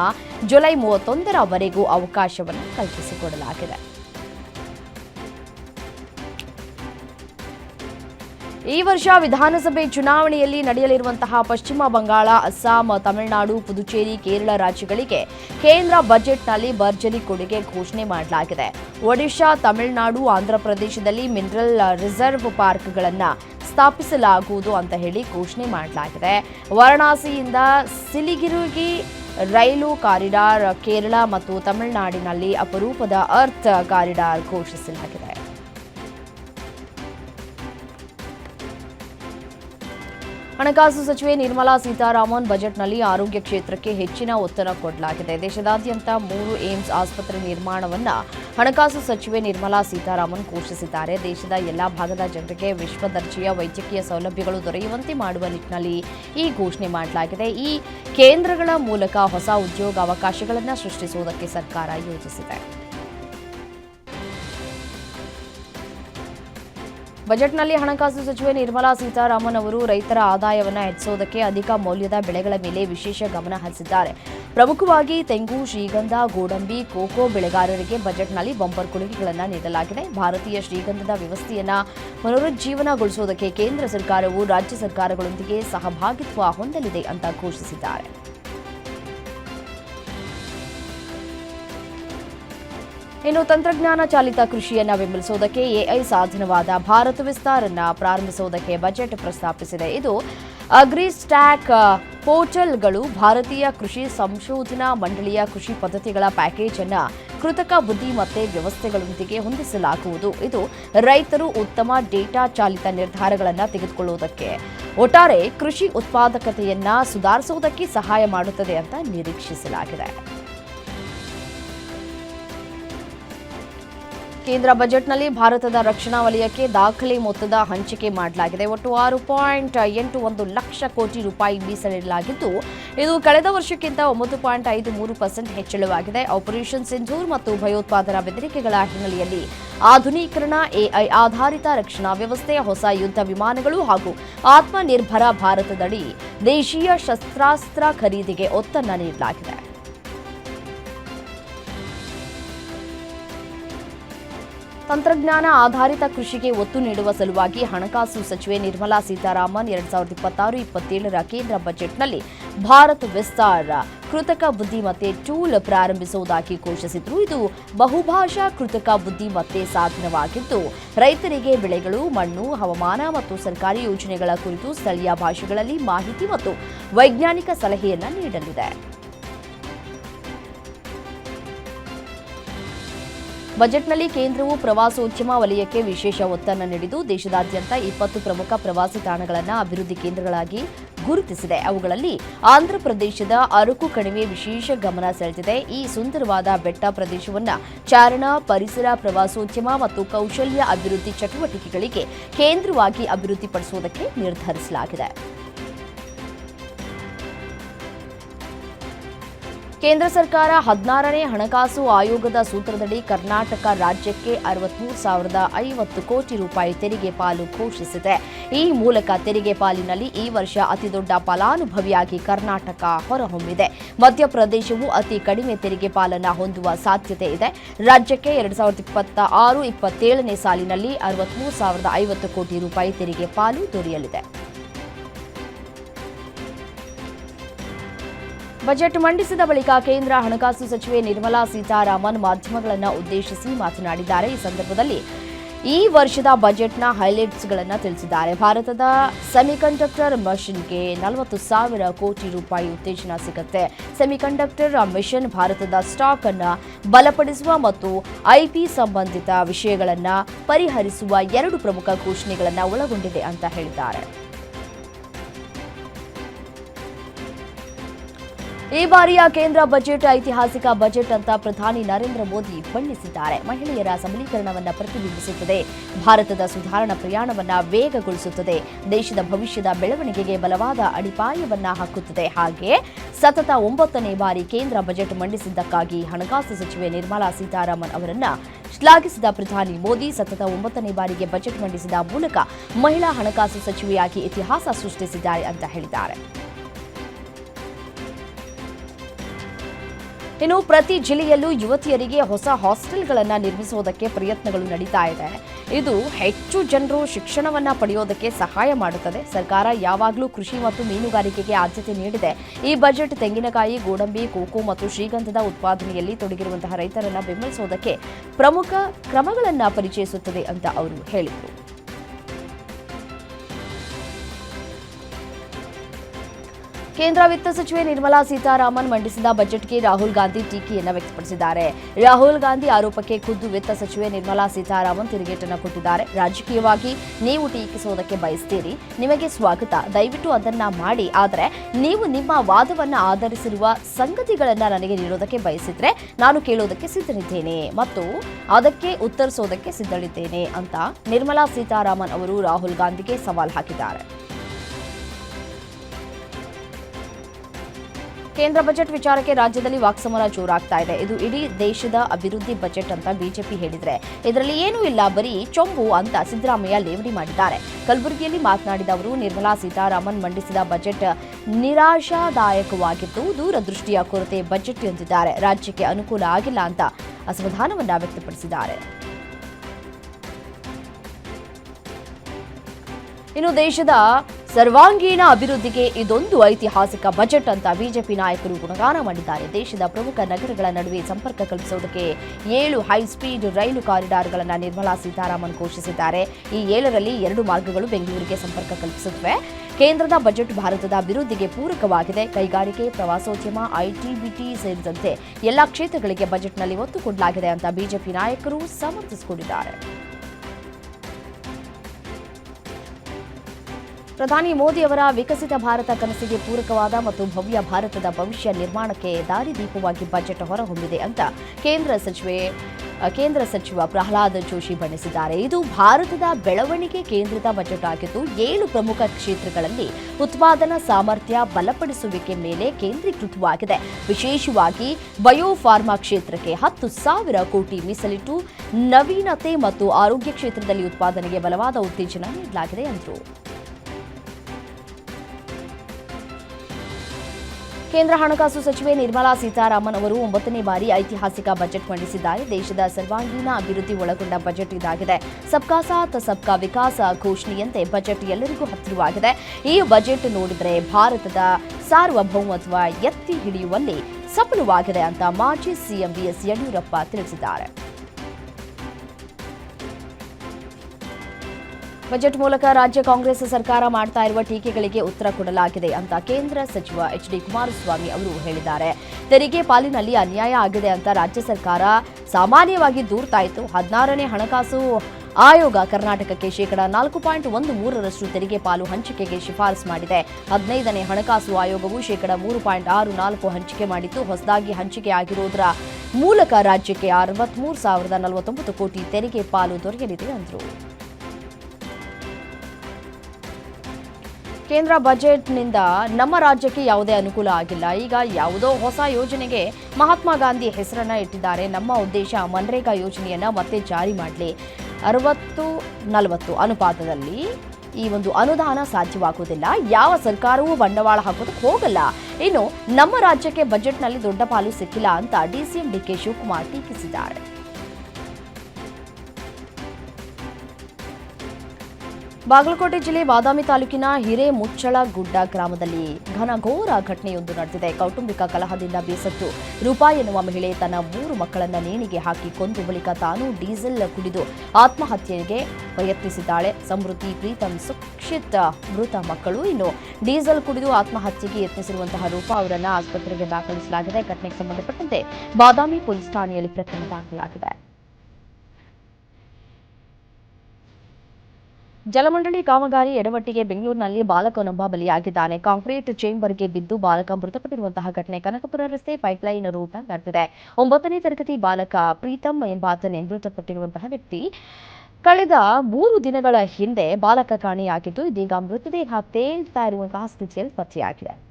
ಜುಲೈ ಮೂವತ್ತೊಂದರವರೆಗೂ ಅವಕಾಶವನ್ನು ಕಲ್ಪಿಸಿಕೊಡಲಾಗಿದೆ. ಈ ವರ್ಷ ವಿಧಾನಸಭೆ ಚುನಾವಣೆಯಲ್ಲಿ ನಡೆಯಲಿರುವಂತಹ ಪಶ್ಚಿಮ ಬಂಗಾಳ, ಅಸ್ಸಾಂ, ತಮಿಳುನಾಡು, ಪುದುಚೇರಿ, ಕೇರಳ ರಾಜ್ಯಗಳಿಗೆ ಕೇಂದ್ರ ಬಜೆಟ್ನಲ್ಲಿ ಭರ್ಜರಿ ಕೊಡುಗೆ ಘೋಷಣೆ ಮಾಡಲಾಗಿದೆ. ಒಡಿಶಾ, ತಮಿಳುನಾಡು ಆಂಧ್ರಪ್ರದೇಶದಲ್ಲಿ ಮಿನರಲ್ ರಿಸರ್ವ್ ಪಾರ್ಕ್ಗಳನ್ನು ಸ್ಥಾಪಿಸಲಾಗುವುದು ಅಂತ ಹೇಳಿ ಘೋಷಣೆ ಮಾಡಲಾಗಿದೆ. ವಾರಣಾಸಿಯಿಂದ ಸಿಲಿಗಿರಿಗೆ ರೈಲು ಕಾರಿಡಾರ್ ಕೇರಳ ಮತ್ತು ತಮಿಳುನಾಡಿನಲ್ಲಿ ಅಪರೂಪದ ಅರ್ತ್ ಕಾರಿಡಾರ್ ಘೋಷಿಸಲಾಗಿದೆ. ಹಣಕಾಸು ಸಚಿವೆ ನಿರ್ಮಲಾ ಸೀತಾರಾಮನ್ ಬಜೆಟ್ನಲ್ಲಿ ಆರೋಗ್ಯ ಕ್ಷೇತ್ರಕ್ಕೆ ಹೆಚ್ಚಿನ ಒತ್ತಡ ಕೊಡಲಾಗಿದೆ. ದೇಶದಾದ್ಯಂತ ಮೂರು ಏಮ್ಸ್ ಆಸ್ಪತ್ರೆ ನಿರ್ಮಾಣವನ್ನು ಹಣಕಾಸು ಸಚಿವೆ ನಿರ್ಮಲಾ ಸೀತಾರಾಮನ್ ಘೋಷಿಸಿದ್ದಾರೆ. ದೇಶದ ಎಲ್ಲಾ ಭಾಗದ ಜನರಿಗೆ ವಿಶ್ವ ದರ್ಜೆಯ ವೈದ್ಯಕೀಯ ಸೌಲಭ್ಯಗಳು ದೊರೆಯುವಂತೆ ಮಾಡುವ ನಿಟ್ಟಿನಲ್ಲಿ ಈ ಘೋಷಣೆ ಮಾಡಲಾಗಿದೆ. ಈ ಕೇಂದ್ರಗಳ ಮೂಲಕ ಹೊಸ ಉದ್ಯೋಗ ಅವಕಾಶಗಳನ್ನು ಸೃಷ್ಟಿಸುವುದಕ್ಕೆ ಸರ್ಕಾರ ಯೋಜಿಸಿದೆ. ಬಜೆಟ್ನಲ್ಲಿ ಹಣಕಾಸು ಸಚಿವೆ ನಿರ್ಮಲಾ ಸೀತಾರಾಮನ್ ಅವರು ರೈತರ ಆದಾಯವನ್ನು ಹೆಚ್ಚಿಸುವುದಕ್ಕೆ ಅಧಿಕ ಮೌಲ್ಯದ ಬೆಳೆಗಳ ಮೇಲೆ ವಿಶೇಷ ಗಮನ ಹರಿಸಿದ್ದಾರೆ. ಪ್ರಮುಖವಾಗಿ ತೆಂಗು, ಶ್ರೀಗಂಧ, ಗೋಡಂಬಿ, ಕೋಕೋ ಬೆಳೆಗಾರರಿಗೆ ಬಜೆಟ್ನಲ್ಲಿ ಬಂಪರ್ ಕೊಡುಗೆಗಳನ್ನು ನೀಡಲಾಗಿದೆ. ಭಾರತೀಯ ಶ್ರೀಗಂಧದ ವ್ಯವಸ್ಥೆಯನ್ನು ಪುನರುಜ್ಜೀವನಗೊಳಿಸುವುದಕ್ಕೆ ಕೇಂದ್ರ ಸರ್ಕಾರವು ರಾಜ್ಯ ಸರ್ಕಾರಗಳೊಂದಿಗೆ ಸಹಭಾಗಿತ್ವ ಹೊಂದಲಿದೆ ಅಂತ ಘೋಷಿಸಿದ್ದಾರೆ. ಇನ್ನು ತಂತ್ರಜ್ಞಾನ ಚಾಲಿತ ಕೃಷಿಯನ್ನು ಬೆಂಬಲಿಸುವುದಕ್ಕೆ ಎಐ ಸಾಧನವಾದ ಭಾರತ ವಿಸ್ತಾರನ್ನ ಪ್ರಾರಂಭಿಸುವುದಕ್ಕೆ ಬಜೆಟ್ ಪ್ರಸ್ತಾಪಿಸಿದೆ. ಇದು ಅಗ್ರಿಸ್ಟ್ಯಾಕ್ ಪೋರ್ಟಲ್ಗಳು ಭಾರತೀಯ ಕೃಷಿ ಸಂಶೋಧನಾ ಮಂಡಳಿಯ ಕೃಷಿ ಪದ್ಧತಿಗಳ ಪ್ಯಾಕೇಜ್ ಅನ್ನು ಕೃತಕ ಬುದ್ಧಿಮತ್ತೆ ವ್ಯವಸ್ಥೆಗಳೊಂದಿಗೆ ಹೊಂದಿಸಲಾಗುವುದು. ಇದು ರೈತರು ಉತ್ತಮ ಡೇಟಾ ಚಾಲಿತ ನಿರ್ಧಾರಗಳನ್ನು ತೆಗೆದುಕೊಳ್ಳುವುದಕ್ಕೆ ಒಟ್ಟಾರೆ ಕೃಷಿ ಉತ್ಪಾದಕತೆಯನ್ನ ಸುಧಾರಿಸುವುದಕ್ಕೆ ಸಹಾಯ ಮಾಡುತ್ತದೆ ಅಂತ ನಿರೀಕ್ಷಿಸಲಾಗಿದೆ. ಕೇಂದ್ರ ಬಜೆಟ್ನಲ್ಲಿ ಭಾರತದ ರಕ್ಷಣಾ ವಲಯಕ್ಕೆ ದಾಖಲೆ ಮೊತ್ತದ ಹಂಚಿಕೆ ಮಾಡಲಾಗಿದೆ. ಒಟ್ಟು ಆರು ಪಾಯಿಂಟ್ ಎಂಟು ಒಂದು ಲಕ್ಷ ಕೋಟಿ ರೂಪಾಯಿ ಮೀಸಲಿಡಲಾಗಿದ್ದು, ಇದು ಕಳೆದ ವರ್ಷಕ್ಕಿಂತ ಒಂಬತ್ತು ಪಾಯಿಂಟ್ ಐದು ಮೂರು ಪರ್ಸೆಂಟ್ ಹೆಚ್ಚಳವಾಗಿದೆ. ಆಪರೇಷನ್ ಸಿಂಧೂರ್ ಮತ್ತು ಭಯೋತ್ಪಾದನಾ ಬೆದರಿಕೆಗಳ ಹಿನ್ನೆಲೆಯಲ್ಲಿ ಆಧುನೀಕರಣ, ಎಐ ಆಧಾರಿತ ರಕ್ಷಣಾ ವ್ಯವಸ್ಥೆ, ಹೊಸ ಯುದ್ಧ ವಿಮಾನಗಳು ಹಾಗೂ ಆತ್ಮನಿರ್ಭರ ಭಾರತದಡಿ ದೇಶೀಯ ಶಸ್ತ್ರಾಸ್ತ್ರ ಖರೀದಿಗೆ ಒತ್ತನ್ನ ನೀಡಲಾಗಿದೆ. ತಂತ್ರಜ್ಞಾನ ಆಧಾರಿತ ಕೃಷಿಗೆ ಒತ್ತು ನೀಡುವ ಸಲುವಾಗಿ ಹಣಕಾಸು ಸಚಿವೆ ನಿರ್ಮಲಾ ಸೀತಾರಾಮನ್ ಎರಡ್ ಸಾವಿರದ ಇಪ್ಪತ್ತಾರು, ಇಪ್ಪತ್ತೇಳರ ಕೇಂದ್ರ ಬಜೆಟ್ನಲ್ಲಿ ಭಾರತ್ ವಿಸ್ತಾರ, ಕೃತಕ ಬುದ್ಧಿಮತ್ತೆ ಟೂಲ್ ಪ್ರಾರಂಭಿಸುವುದಾಗಿ ಘೋಷಿಸಿದ್ರು. ಇದು ಬಹುಭಾಷಾ ಕೃತಕ ಬುದ್ಧಿಮತ್ತೆ ಸಾಧನವಾಗಿದ್ದು, ರೈತರಿಗೆ ಬೆಳೆಗಳು, ಮಣ್ಣು, ಹವಾಮಾನ ಮತ್ತು ಸರ್ಕಾರಿ ಯೋಜನೆಗಳ ಕುರಿತು ಸ್ಥಳೀಯ ಭಾಷೆಗಳಲ್ಲಿ ಮಾಹಿತಿ ಮತ್ತು ವೈಜ್ಞಾನಿಕ ಸಲಹೆಯನ್ನು ನೀಡಲಿದೆ. ಬಜೆಟ್ನಲ್ಲಿ ಕೇಂದ್ರವು ಪ್ರವಾಸೋದ್ಯಮ ವಲಯಕ್ಕೆ ವಿಶೇಷ ಒತ್ತನ್ನು ನೀಡಿದ್ದು, ದೇಶದಾದ್ಯಂತ ಇಪ್ಪತ್ತು ಪ್ರಮುಖ ಪ್ರವಾಸಿ ತಾಣಗಳನ್ನು ಅಭಿವೃದ್ಧಿ ಕೇಂದ್ರಗಳಾಗಿ ಗುರುತಿಸಿದೆ. ಅವುಗಳಲ್ಲಿ ಆಂಧ್ರಪ್ರದೇಶದ ಅರಕು ಕಣಿವೆ ವಿಶೇಷ ಗಮನ ಸೆಳೆದಿದೆ. ಈ ಸುಂದರವಾದ ಬೆಟ್ಟ ಪ್ರದೇಶವನ್ನು ಚಾರಣ, ಪರಿಸರ ಪ್ರವಾಸೋದ್ಯಮ ಮತ್ತು ಕೌಶಲ್ಯ ಅಭಿವೃದ್ಧಿ ಚಟುವಟಿಕೆಗಳಿಗೆ ಕೇಂದ್ರವಾಗಿ ಅಭಿವೃದ್ಧಿಪಡಿಸುವುದಕ್ಕೆ ನಿರ್ಧರಿಸಲಾಗಿದೆ. ಕೇಂದ್ರ ಸರ್ಕಾರ ಹದಿನಾರನೇ ಹಣಕಾಸು ಆಯೋಗದ ಸೂತ್ರದಡಿ ಕರ್ನಾಟಕ ರಾಜ್ಯಕ್ಕೆ ಅರವತ್ಮೂರು ಸಾವಿರದ ಐವತ್ತು ಕೋಟಿ ರೂಪಾಯಿ ತೆರಿಗೆ ಪಾಲು ಘೋಷಿಸಿದೆ. ಈ ಮೂಲಕ ತೆರಿಗೆ ಪಾಲಿನಲ್ಲಿ ಈ ವರ್ಷ ಅತಿದೊಡ್ಡ ಫಲಾನುಭವಿಯಾಗಿ ಕರ್ನಾಟಕ ಹೊರಹೊಮ್ಮಿದೆ. ಮಧ್ಯಪ್ರದೇಶವು ಅತಿ ಕಡಿಮೆ ತೆರಿಗೆ ಪಾಲನ ಹೊಂದುವ ಸಾಧ್ಯತೆ ಇದೆ. ರಾಜ್ಯಕ್ಕೆ ಎರಡ್ ಸಾವಿರದ ಇಪ್ಪತ್ತ ಆರು, ಇಪ್ಪತ್ತೇಳನೇ ಸಾಲಿನಲ್ಲಿ ಅರವತ್ಮೂರು ಸಾವಿರದ ಐವತ್ತು ಕೋಟಿ ರೂಪಾಯಿ ತೆರಿಗೆ ಪಾಲು ದೊರೆಯಲಿದೆ. ಬಜೆಟ್ ಮಂಡಿಸಿದ ಬಳಿಕ ಕೇಂದ್ರ ಹಣಕಾಸು ಸಚಿವೆ ನಿರ್ಮಲಾ ಸೀತಾರಾಮನ್ ಮಾಧ್ಯಮಗಳನ್ನು ಉದ್ದೇಶಿಸಿ ಮಾತನಾಡಿದ್ದಾರೆ. ಈ ಸಂದರ್ಭದಲ್ಲಿ ಈ ವರ್ಷದ ಬಜೆಟ್ನ ಹೈಲೈಟ್ಸ್ಗಳನ್ನು ತಿಳಿಸಿದ್ದಾರೆ. ಭಾರತದ ಸೆಮಿಕಂಡಕ್ಟರ್ ಮಿಷನ್ಗೆ ನಲವತ್ತು ಸಾವಿರ ಕೋಟಿ ರೂಪಾಯಿ ಉತ್ತೇಜನ ಸಿಗುತ್ತೆ. ಸೆಮಿಕಂಡಕ್ಟರ್ ಮಿಷನ್ ಭಾರತದ ಸ್ಟಾಕ್ ಅನ್ನು ಬಲಪಡಿಸುವ ಮತ್ತು ಐಪಿ ಸಂಬಂಧಿತ ವಿಷಯಗಳನ್ನು ಪರಿಹರಿಸುವ ಎರಡು ಪ್ರಮುಖ ಘೋಷಣೆಗಳನ್ನು ಒಳಗೊಂಡಿದೆ ಅಂತ ಹೇಳಿದ್ದಾರೆ. ಈ ಬಾರಿಯ ಕೇಂದ್ರ ಬಜೆಟ್ ಐತಿಹಾಸಿಕ ಬಜೆಟ್ ಅಂತ ಪ್ರಧಾನಿ ನರೇಂದ್ರ ಮೋದಿ ಬಣ್ಣಿಸಿದ್ದಾರೆ. ಮಹಿಳೆಯರ ಸಬಲೀಕರಣವನ್ನು ಪ್ರತಿಬಿಂಬಿಸುತ್ತದೆ. ಭಾರತದ ಸುಧಾರಣಾ ಪ್ರಯಾಣವನ್ನ ವೇಗಗೊಳಿಸುತ್ತದೆ. ದೇಶದ ಭವಿಷ್ಯದ ಬೆಳವಣಿಗೆಗೆ ಬಲವಾದ ಅಡಿಪಾಯವನ್ನ ಹಾಕುತ್ತದೆ. ಹಾಗೆ ಸತತ ಒಂಬತ್ತನೇ ಬಾರಿ ಕೇಂದ್ರ ಬಜೆಟ್ ಮಂಡಿಸಿದ್ದಕ್ಕಾಗಿ ಹಣಕಾಸು ಸಚಿವೆ ನಿರ್ಮಲಾ ಸೀತಾರಾಮನ್ ಅವರನ್ನ ಶ್ಲಾಘಿಸಿದ ಪ್ರಧಾನಿ ಮೋದಿ ಸತತ ಒಂಬತ್ತನೇ ಬಾರಿಗೆ ಬಜೆಟ್ ಮಂಡಿಸಿದ ಮೂಲಕ ಮಹಿಳಾ ಹಣಕಾಸು ಸಚಿವೆಯಾಗಿ ಇತಿಹಾಸ ಸೃಷ್ಟಿಸಿದ್ದಾರೆ ಅಂತ ಹೇಳಿದ್ದಾರೆ. ಇನ್ನು ಪ್ರತಿ ಜಿಲ್ಲೆಯಲ್ಲೂ ಯುವತಿಯರಿಗೆ ಹೊಸ ಹಾಸ್ಟೆಲ್ಗಳನ್ನು ನಿರ್ಮಿಸುವುದಕ್ಕೆ ಪ್ರಯತ್ನಗಳು ನಡೀತಾ ಇದೆ. ಇದು ಹೆಚ್ಚು ಜನರು ಶಿಕ್ಷಣವನ್ನ ಪಡೆಯೋದಕ್ಕೆ ಸಹಾಯ ಮಾಡುತ್ತದೆ. ಸರ್ಕಾರ ಯಾವಾಗಲೂ ಕೃಷಿ ಮತ್ತು ಮೀನುಗಾರಿಕೆಗೆ ಆದ್ಯತೆ ನೀಡಿದೆ. ಈ ಬಜೆಟ್ ತೆಂಗಿನಕಾಯಿ, ಗೋಡಂಬಿ, ಕೋಕೋ ಮತ್ತು ಶ್ರೀಗಂಧದ ಉತ್ಪಾದನೆಯಲ್ಲಿ ತೊಡಗಿರುವಂತಹ ರೈತರನ್ನ ಬೆಂಬಲಿಸುವುದಕ್ಕೆ ಪ್ರಮುಖ ಕ್ರಮಗಳನ್ನು ಪರಿಚಯಿಸುತ್ತದೆ ಅಂತ ಅವರು ಹೇಳಿದರು. ಕೇಂದ್ರ ವಿತ್ತ ಸಚಿವೆ ನಿರ್ಮಲಾ ಸೀತಾರಾಮನ್ ಮಂಡಿಸಿದ ಬಜೆಟ್ಗೆ ರಾಹುಲ್ ಗಾಂಧಿ ಟೀಕೆಯನ್ನು ವ್ಯಕ್ತಪಡಿಸಿದ್ದಾರೆ. ರಾಹುಲ್ ಗಾಂಧಿ ಆರೋಪಕ್ಕೆ ಖುದ್ದು ವಿತ್ತ ಸಚಿವೆ ನಿರ್ಮಲಾ ಸೀತಾರಾಮನ್ ತಿರುಗೇಟನ್ನು ಕೊಟ್ಟಿದ್ದಾರೆ. ರಾಜಕೀಯವಾಗಿ ನೀವು ಟೀಕಿಸುವುದಕ್ಕೆ ಬಯಸ್ತೀರಿ. ನಿಮಗೆ ಸ್ವಾಗತ. ದಯವಿಟ್ಟು ಅದನ್ನ ಮಾಡಿ. ಆದರೆ ನೀವು ನಿಮ್ಮ ವಾದವನ್ನು ಆಧರಿಸಿರುವ ಸಂಗತಿಗಳನ್ನು ನನಗೆ ನೀಡೋದಕ್ಕೆ ಬಯಸಿದ್ರೆ ನಾನು ಕೇಳೋದಕ್ಕೆ ಸಿದ್ಧನಿದ್ದೇನೆ. ಮತ್ತು ಅದಕ್ಕೆ ಉತ್ತರಿಸೋದಕ್ಕೆ ಸಿದ್ಧಳಿದ್ದೇನೆ ಅಂತ ನಿರ್ಮಲಾ ಸೀತಾರಾಮನ್ ಅವರು ರಾಹುಲ್ ಗಾಂಧಿಗೆ ಸವಾಲ್ ಹಾಕಿದ್ದಾರೆ. ಕೇಂದ್ರ ಬಜೆಟ್ ವಿಚಾರಕ್ಕೆ ರಾಜ್ಯದಲ್ಲಿ ವಾಕ್ಸಮರ ಜೋರಾಗ್ತಾ ಇದೆ. ಇದು ಇಡೀ ದೇಶದ ಅಭಿವೃದ್ಧಿ ಬಜೆಟ್ ಅಂತ ಬಿಜೆಪಿ ಹೇಳಿದ್ರೆ. ಇದರಲ್ಲಿ ಏನೂ ಇಲ್ಲ, ಬರೀ ಚೊಂಬು ಅಂತ ಸಿದ್ದರಾಮಯ್ಯ ಲೇವಡಿ ಮಾಡಿದ್ದಾರೆ. ಕಲಬುರಗಿಯಲ್ಲಿ ಮಾತನಾಡಿದ ಅವರು, ನಿರ್ಮಲಾ ಸೀತಾರಾಮನ್ ಮಂಡಿಸಿದ ಬಜೆಟ್ ನಿರಾಶಾದಾಯಕವಾಗಿದ್ದು ದೂರದೃಷ್ಟಿಯ ಕೊರತೆ ಬಜೆಟ್ ಎಂದಿದ್ದಾರೆ. ರಾಜ್ಯಕ್ಕೆ ಅನುಕೂಲ ಆಗಿಲ್ಲ ಅಂತ ಅಸಮಾಧಾನವನ್ನ ವ್ಯಕ್ತಪಡಿಸಿದ್ದಾರೆ. ಇನ್ನು ದೇಶದ ಸರ್ವಾಂಗೀಣ ಅಭಿವೃದ್ಧಿಗೆ ಇದೊಂದು ಐತಿಹಾಸಿಕ ಬಜೆಟ್ ಅಂತ ಬಿಜೆಪಿ ನಾಯಕರು ಗುಣಗಾನ ಮಾಡಿದ್ದಾರೆ. ದೇಶದ ಪ್ರಮುಖ ನಗರಗಳ ನಡುವೆ ಸಂಪರ್ಕ ಕಲ್ಪಿಸುವುದಕ್ಕೆ ಏಳು ಹೈಸ್ಪೀಡ್ ರೈಲು ಕಾರಿಡಾರ್ಗಳನ್ನು ನಿರ್ಮಲಾ ಸೀತಾರಾಮನ್ ಘೋಷಿಸಿದ್ದಾರೆ. ಈ ಏಳರಲ್ಲಿ ಎರಡು ಮಾರ್ಗಗಳು ಬೆಂಗಳೂರಿಗೆ ಸಂಪರ್ಕ ಕಲ್ಪಿಸುತ್ತವೆ. ಕೇಂದ್ರದ ಬಜೆಟ್ ಭಾರತದ ಅಭಿವೃದ್ಧಿಗೆ ಪೂರಕವಾಗಿದೆ. ಕೈಗಾರಿಕೆ, ಪ್ರವಾಸೋದ್ಯಮ ಐಟಿ ಬಿಟಿ ಸೇರಿದಂತೆ ಎಲ್ಲಾ ಕ್ಷೇತ್ರಗಳಿಗೆ ಬಜೆಟ್ನಲ್ಲಿ ಒತ್ತು ಕೊಡಲಾಗಿದೆ ಅಂತ ಬಿಜೆಪಿ ನಾಯಕರು ಸಮರ್ಥಿಸಿಕೊಂಡಿದ್ದಾರೆ. ಪ್ರಧಾನಿ ಮೋದಿ ಅವರ ವಿಕಸಿತ ಭಾರತ ಕನಸಿಗೆ ಪೂರಕವಾದ ಮತ್ತು ಭವ್ಯ ಭಾರತದ ಭವಿಷ್ಯ ನಿರ್ಮಾಣಕ್ಕೆ ದಾರಿದೀಪವಾಗಿ ಬಜೆಟ್ ಹೊರಹೊಮ್ಮಿದೆ ಅಂತ ಕೇಂದ್ರ ಸಚಿವೆ, ಕೇಂದ್ರ ಸಚಿವ ಪ್ರಹ್ಲಾದ್ ಜೋಶಿ ಬಣ್ಣಿಸಿದ್ದಾರೆ. ಇದು ಭಾರತದ ಬೆಳವಣಿಗೆ ಕೇಂದ್ರಿತ ಬಜೆಟ್ ಆಗಿದ್ದು, ಏಳು ಪ್ರಮುಖ ಕ್ಷೇತ್ರಗಳಲ್ಲಿ ಉತ್ಪಾದನಾ ಸಾಮರ್ಥ್ಯ ಬಲಪಡಿಸುವಿಕೆ ಮೇಲೆ ಕೇಂದ್ರೀಕೃತವಾಗಿದೆ. ವಿಶೇಷವಾಗಿ ಬಯೋಫಾರ್ಮಾ ಕ್ಷೇತ್ರಕ್ಕೆ ಹತ್ತು ಸಾವಿರ ಕೋಟಿ ಮೀಸಲಿಟ್ಟು ನವೀನತೆ ಮತ್ತು ಆರೋಗ್ಯ ಕ್ಷೇತ್ರದಲ್ಲಿ ಉತ್ಪಾದನೆಗೆ ಬಲವಾದ ಉತ್ತೇಜನ ನೀಡಲಾಗಿದೆ ಎಂದರು ಕೇಂದ್ರ ಹಣಕಾಸು ಸಚಿವೆ ನಿರ್ಮಲಾ ಸೀತಾರಾಮನ್ ಅವರು ಒಂಬತ್ತನೇ ಬಾರಿ ಐತಿಹಾಸಿಕ ಬಜೆಟ್ ಮಂಡಿಸಿದ್ದಾರೆ. ದೇಶದ ಸರ್ವಾಂಗೀಣ ಅಭಿವೃದ್ಧಿ ಒಳಗೊಂಡ ಬಜೆಟ್ ಇದಾಗಿದೆ. ಸಬ್ಕಾ ಸಾಥ್, ಸಬ್ಕಾ ವಿಕಾಸ ಘೋಷಣೆಯಂತೆ ಬಜೆಟ್ ಎಲ್ಲರಿಗೂ ಹತ್ತಿರವಾಗಿದೆ. ಈ ಬಜೆಟ್ ನೋಡಿದರೆ ಭಾರತದ ಸಾರ್ವಭೌಮತ್ವ ಎತ್ತಿ ಹಿಡಿಯುವಲ್ಲಿ ಸಫಲವಾಗಿದೆ ಅಂತ ಮಾಜಿ ಸಿಎಂ ಬಿಎಸ್ ಯಡಿಯೂರಪ್ಪ ತಿಳಿಸಿದ್ದಾರೆ. ಬಜೆಟ್ ಮೂಲಕ ರಾಜ್ಯ ಕಾಂಗ್ರೆಸ್ ಸರ್ಕಾರ ಮಾಡ್ತಾ ಇರುವ ಟೀಕೆಗಳಿಗೆ ಉತ್ತರ ಕೊಡಲಾಗಿದೆ ಅಂತ ಕೇಂದ್ರ ಸಚಿವ ಎಚ್ ಡಿ ಕುಮಾರಸ್ವಾಮಿ ಅವರು ಹೇಳಿದ್ದಾರೆ. ತೆರಿಗೆ ಪಾಲಿನಲ್ಲಿ ಅನ್ಯಾಯ ಆಗಿದೆ ಅಂತ ರಾಜ್ಯ ಸರ್ಕಾರ ಸಾಮಾನ್ಯವಾಗಿ ದೂರ್ತಾ ಇತ್ತು. ಹದಿನಾರನೇ ಹಣಕಾಸು ಆಯೋಗ ಕರ್ನಾಟಕಕ್ಕೆ ಶೇಕಡ ನಾಲ್ಕು ಪಾಯಿಂಟ್ ಒಂದು ಮೂರರಷ್ಟು ತೆರಿಗೆ ಪಾಲು ಹಂಚಿಕೆಗೆ ಶಿಫಾರಸು ಮಾಡಿದೆ. ಹದಿನೈದನೇ ಹಣಕಾಸು ಆಯೋಗವು ಶೇಕಡ ಮೂರು ಪಾಯಿಂಟ್ ಆರು ನಾಲ್ಕು ಹಂಚಿಕೆ ಮಾಡಿದ್ದು, ಹೊಸದಾಗಿ ಹಂಚಿಕೆ ಆಗಿರುವುದರ ಮೂಲಕ ರಾಜ್ಯಕ್ಕೆ ಅರವತ್ಮೂರು ಸಾವಿರದ ನಲವತ್ತೊಂಬತ್ತು ಕೋಟಿ ತೆರಿಗೆ ಪಾಲು ದೊರೆಯಲಿದೆ ಎಂದರು ಕೇಂದ್ರ ಬಜೆಟ್ನಿಂದ ನಮ್ಮ ರಾಜ್ಯಕ್ಕೆ ಯಾವುದೇ ಅನುಕೂಲ ಆಗಿಲ್ಲ. ಈಗ ಯಾವುದೋ ಹೊಸ ಯೋಜನೆಗೆ ಮಹಾತ್ಮ ಗಾಂಧಿ ಹೆಸರನ್ನ ಇಟ್ಟಿದ್ದಾರೆ. ನಮ್ಮ ಉದ್ದೇಶ ಮನ್ರೇಗಾ ಯೋಜನೆಯನ್ನ ಮತ್ತೆ ಜಾರಿ ಮಾಡಲಿ. ಅರವತ್ತು, ನಲವತ್ತು ಅನುಪಾತದಲ್ಲಿ ಈ ಒಂದು ಅನುದಾನ ಸಾಧ್ಯವಾಗುವುದಿಲ್ಲ. ಯಾವ ಸರ್ಕಾರವೂ ಬಂಡವಾಳ ಹಾಕೋದಕ್ಕೆ ಹೋಗಲ್ಲ. ಇನ್ನು ನಮ್ಮ ರಾಜ್ಯಕ್ಕೆ ಬಜೆಟ್ನಲ್ಲಿ ದೊಡ್ಡ ಪಾಲು ಸಿಕ್ಕಿಲ್ಲ ಅಂತ ಡಿಸಿಎಂ ಡಿಕೆ ಶಿವಕುಮಾರ್ ಟೀಕಿಸಿದ್ದಾರೆ. ಬಾಗಲಕೋಟೆ ಜಿಲ್ಲೆ ಬಾದಾಮಿ ತಾಲೂಕಿನ ಹಿರೇಮುಚ್ಚಳಗುಡ್ಡ ಗ್ರಾಮದಲ್ಲಿ ಘನಘೋರ ಘಟನೆಯೊಂದು ನಡೆದಿದೆ. ಕೌಟುಂಬಿಕ ಕಲಹದಿಂದ ಬೇಸತ್ತು. ರೂಪಾಯಿ ಎನ್ನುವ ಮಹಿಳೆ ತನ್ನ ಮೂರು ಮಕ್ಕಳನ್ನ ನೇಣಿಗೆ ಹಾಕಿ ಕೊಂದು ಬಳಿಕ ತಾನು ಡೀಸೆಲ್ ಕುಡಿದು ಆತ್ಮಹತ್ಯೆಗೆ ಪ್ರಯತ್ನಿಸಿದ್ದಾಳೆ. ಸಮೃದ್ಧಿ, ಪ್ರೀತಂ, ಸುಕ್ಷಿತ್ ಮೃತ ಮಕ್ಕಳು. ಇನ್ನು ಡೀಸೆಲ್ ಕುಡಿದು ಆತ್ಮಹತ್ಯೆಗೆ ಯತ್ನಿಸಿರುವಂತಹ ರೂಪಾ ಅವರನ್ನು ಆಸ್ಪತ್ರೆಗೆ ದಾಖಲಿಸಲಾಗಿದೆ. ಘಟನೆಗೆ ಸಂಬಂಧಪಟ್ಟಂತೆ ಬಾದಾಮಿ ಪೊಲೀಸ್ ಠಾಣೆಯಲ್ಲಿ ಪ್ರಕರಣ ದಾಖಲಾಗಿದೆ. ಜಲಮಂಡಳಿ ಕಾಮಗಾರಿ ಎಡವಟ್ಟಿಗೆ ಬೆಂಗಳೂರಿನಲ್ಲಿ ಬಾಲಕನೊಬ್ಬ ಬಲಿಯಾಗಿದ್ದಾನೆ. ಕಾಂಕ್ರೀಟ್ ಚೇಂಬರ್ಗೆ ಬಿದ್ದು ಬಾಲಕ ಮೃತಪಟ್ಟಿರುವಂತಹ ಘಟನೆ ಕನಕಪುರ ರಸ್ತೆ ಪೈಪ್ಲೈನ್ ರೂಪ ನಡೆದಿದೆ. ಒಂಬತ್ತನೇ ತರಗತಿ ಬಾಲಕ ಪ್ರೀತಮ್ ಎಂಬಾತನೇ ಮೃತಪಟ್ಟಿರುವಂತಹ ವ್ಯಕ್ತಿ. ಕಳೆದ ಮೂರು ದಿನಗಳ ಹಿಂದೆ ಬಾಲಕ ಕಾಣೆಯಾಗಿದ್ದು ಇದೀಗ ಮೃತದೇಹ ತೇಲ್ತಾ ಇರುವಂತಹ ಸ್ಥಿತಿಯಲ್ಲಿ ಪತ್ತೆಯಾಗಿದೆ.